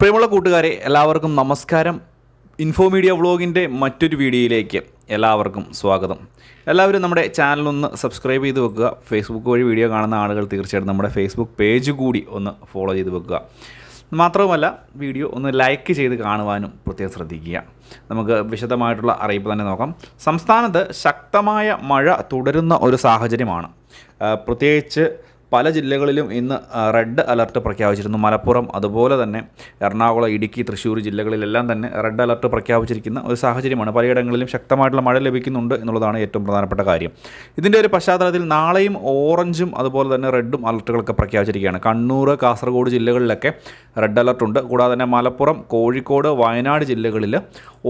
പ്രിയമുള്ള കൂട്ടുകാരെ എല്ലാവർക്കും നമസ്കാരം. ഇൻഫോ മീഡിയ വ്ളോഗിന്റെ മറ്റൊരു വീഡിയോയിലേക്ക് എല്ലാവർക്കും സ്വാഗതം. എല്ലാവരും നമ്മുടെ ചാനലൊന്ന് സബ്സ്ക്രൈബ് ചെയ്ത് വെക്കുക. ഫേസ്ബുക്ക് വഴി വീഡിയോ കാണുന്ന ആളുകൾ തീർച്ചയായിട്ടും നമ്മുടെ ഫേസ്ബുക്ക് പേജ് കൂടി ഒന്ന് ഫോളോ ചെയ്ത് വെക്കുക. മാത്രവുമല്ല വീഡിയോ ഒന്ന് ലൈക്ക് ചെയ്ത് കാണുവാനും പ്രത്യേകം ശ്രദ്ധിക്കുക. നമുക്ക് വിശദമായിട്ടുള്ള അറിയിപ്പ് തന്നെ നോക്കാം. സംസ്ഥാനത്ത് ശക്തമായ മഴ തുടരുന്ന ഒരു സാഹചര്യമാണ്. പ്രത്യേകിച്ച് പല ജില്ലകളിലും ഇന്ന് റെഡ് അലർട്ട് പ്രഖ്യാപിച്ചിരുന്നു. മലപ്പുറം അതുപോലെ തന്നെ എറണാകുളം ഇടുക്കി തൃശ്ശൂർ ജില്ലകളിലെല്ലാം തന്നെ റെഡ് അലർട്ട് പ്രഖ്യാപിച്ചിരിക്കുന്ന ഒരു സാഹചര്യമാണ്. പലയിടങ്ങളിലും ശക്തമായിട്ടുള്ള മഴ ലഭിക്കുന്നുണ്ട് എന്നുള്ളതാണ് ഏറ്റവും പ്രധാനപ്പെട്ട കാര്യം. ഇതിന്റെ ഒരു പശ്ചാത്തലത്തിൽ നാളെയും ഓറഞ്ചും അതുപോലെ തന്നെ റെഡും അലർട്ടുകളൊക്കെ പ്രഖ്യാപിച്ചിരിക്കുകയാണ്. കണ്ണൂർ കാസർഗോഡ് ജില്ലകളിലൊക്കെ റെഡ് അലർട്ടുണ്ട് കൂടാതെ തന്നെ മലപ്പുറം കോഴിക്കോട് വയനാട് ജില്ലകളിൽ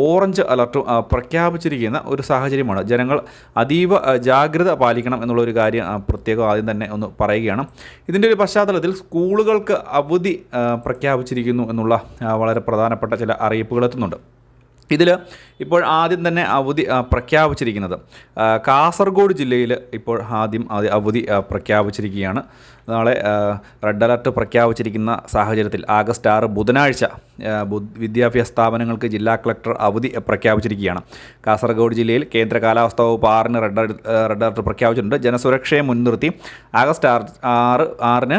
ഓറഞ്ച് അലർട്ട് പ്രഖ്യാപിച്ചിരിക്കുന്ന ഒരു സാഹചര്യമാണ്. ജനങ്ങൾ അതീവ ജാഗ്രത പാലിക്കണം എന്നുള്ളൊരു കാര്യം പ്രത്യേകം ആദ്യം തന്നെ ഒന്ന് പറയുകയാണ് ഇതിന്റെ ഒരു പശ്ചാത്തലത്തിൽ സ്കൂളുകൾക്ക് അവധി പ്രഖ്യാപിച്ചിരിക്കുന്നു എന്നുള്ള വളരെ പ്രധാനപ്പെട്ട ചില അറിയിപ്പുകൾ എത്തുന്നുണ്ട്. ഇതിൽ ഇപ്പോൾ ആദ്യം തന്നെ അവധി പ്രഖ്യാപിച്ചിരിക്കുന്നത്. കാസർഗോഡ് ജില്ലയിൽ ഇപ്പോൾ ആദ്യം അവധി പ്രഖ്യാപിച്ചിരിക്കുകയാണ്. നാളെ റെഡ് അലർട്ട് പ്രഖ്യാപിച്ചിരിക്കുന്ന സാഹചര്യത്തിൽ ആഗസ്റ്റ് ആറ് ബുധനാഴ്ച വിദ്യാഭ്യാസ സ്ഥാപനങ്ങൾക്ക് ജില്ലാ കളക്ടർ അവധി പ്രഖ്യാപിച്ചിരിക്കുകയാണ്. കാസർഗോഡ് ജില്ലയിൽ കേന്ദ്ര കാലാവസ്ഥാ വകുപ്പ് ആറിന് റെഡ് റെഡ് അലർട്ട് പ്രഖ്യാപിച്ചിട്ടുണ്ട്. ജനസുരക്ഷയെ മുൻനിർത്തി ആഗസ്റ്റ് ആറ് ആറ് ആറിന്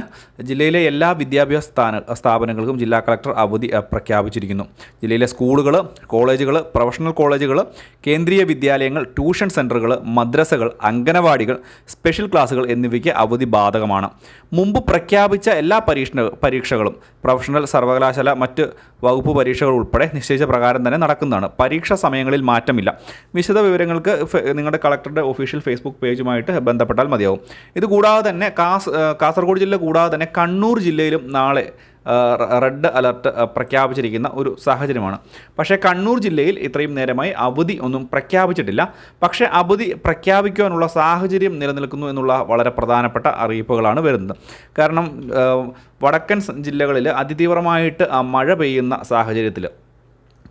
ജില്ലയിലെ എല്ലാ വിദ്യാഭ്യാസ സ്ഥാന സ്ഥാപനങ്ങൾക്കും ജില്ലാ കളക്ടർ അവധി പ്രഖ്യാപിച്ചിരിക്കുന്നു. ജില്ലയിലെ സ്കൂളുകൾ കോളേജുകൾ പ്രൊഫഷണൽ കോളേജുകൾ കേന്ദ്രീയ വിദ്യാലയങ്ങൾ ട്യൂഷൻ സെന്ററുകൾ മദ്രസകൾ അംഗനവാടികൾ സ്പെഷ്യൽ ക്ലാസുകൾ എന്നിവയ്ക്ക് അവധി ബാധകമാണ്. മുമ്പ് പ്രഖ്യാപിച്ച എല്ലാ പരീക്ഷ പരീക്ഷകളും പ്രൊഫഷണൽ സർവകലാശാല മറ്റ് വകുപ്പ് പരീക്ഷകൾ ഉൾപ്പെടെ നിശ്ചയിച്ച പ്രകാരം തന്നെ നടക്കുന്നതാണ്. പരീക്ഷാ സമയങ്ങളിൽ മാറ്റമില്ല. വിശദ വിവരങ്ങൾക്ക് നിങ്ങളുടെ കളക്ടറുടെ ഒഫീഷ്യൽ ഫേസ്ബുക്ക് പേജുമായിട്ട് ബന്ധപ്പെട്ടാൽ മതിയാവും. ഇത് കൂടാതെ തന്നെ കാസർഗോഡ് ജില്ല കൂടാതെ തന്നെ കണ്ണൂർ ജില്ലയിലും നാളെ റെഡ് അലർട്ട് പ്രഖ്യാപിച്ചിരിക്കുന്ന ഒരു സാഹചര്യമാണ്. പക്ഷേ കണ്ണൂർ ജില്ലയിൽ ഇത്രയും നേരമായി അവധി ഒന്നും പ്രഖ്യാപിച്ചിട്ടില്ല. പക്ഷേ അവധി പ്രഖ്യാപിക്കുവാനുള്ള സാഹചര്യം നിലനിൽക്കുന്നു എന്നുള്ള വളരെ പ്രധാനപ്പെട്ട അറിയിപ്പുകളാണ് വരുന്നത്. കാരണം വടക്കൻ ജില്ലകളിൽ അതിതീവ്രമായിട്ട് മഴ പെയ്യുന്ന സാഹചര്യത്തിൽ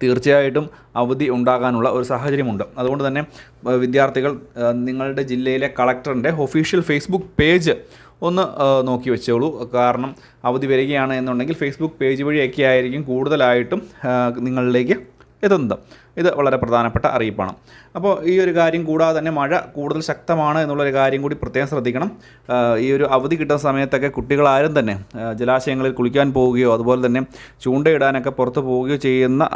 തീർച്ചയായിട്ടും അവധി ഉണ്ടാകാനുള്ള ഒരു സാഹചര്യമുണ്ട്. അതുകൊണ്ട് തന്നെ വിദ്യാർത്ഥികൾ നിങ്ങളുടെ ജില്ലയിലെ കളക്ടറിന്റെ ഒഫീഷ്യൽ ഫേസ്ബുക്ക് പേജ് ഒന്ന് നോക്കി വെച്ചോളൂ കാരണം അവധി വരികയാണ് എന്നുണ്ടെങ്കിൽ ഫേസ്ബുക്ക് പേജ് വഴിയൊക്കെ ആയിരിക്കും കൂടുതലായിട്ടും നിങ്ങളിലേക്ക് എത്തുന്നത്. ഇത് വളരെ പ്രധാനപ്പെട്ട അറിയിപ്പാണ്. അപ്പോൾ ഈ ഒരു കാര്യം കൂടാതെ തന്നെ മഴ കൂടുതൽ ശക്തമാണ് എന്നുള്ളൊരു കാര്യം കൂടി പ്രത്യേകം ശ്രദ്ധിക്കണം. ഈ ഒരു അവധി കിട്ടുന്ന സമയത്തൊക്കെ കുട്ടികളാരും തന്നെ ജലാശയങ്ങളിൽ കുളിക്കാൻ പോവുകയോ അതുപോലെ തന്നെ ചൂണ്ടയിടാനൊക്കെ പുറത്ത് പോവുകയോ ചെയ്യുന്ന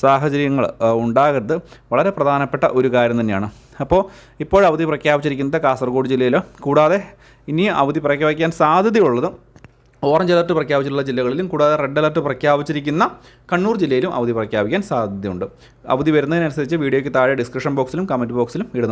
സാഹചര്യങ്ങൾ ഉണ്ടാകരുത്. വളരെ പ്രധാനപ്പെട്ട ഒരു കാര്യം തന്നെയാണ്. അപ്പോൾ ഇപ്പോൾ അവധി പ്രഖ്യാപിച്ചിരിക്കുന്നത് കാസർഗോഡ് ജില്ലയിലോ. കൂടാതെ ഇനി അവധി പ്രഖ്യാപിക്കാൻ സാധ്യതയുള്ളത് ഓറഞ്ച് അലർട്ട് പ്രഖ്യാപിച്ചിട്ടുള്ള ജില്ലകളിലും കൂടാതെ റെഡ് അലർട്ട് പ്രഖ്യാപിച്ചിരിക്കുന്ന കണ്ണൂർ ജില്ലയിലും അവധി പ്രഖ്യാപിക്കാൻ സാധ്യതയുണ്ട്. അവധി വരുന്നതിനനുസരിച്ച് വീഡിയോയ്ക്ക് താഴെ ഡിസ്ക്രിപ്ഷൻ ബോക്സിലും കമന്റ് ബോക്സിലും ഇടുന്നത്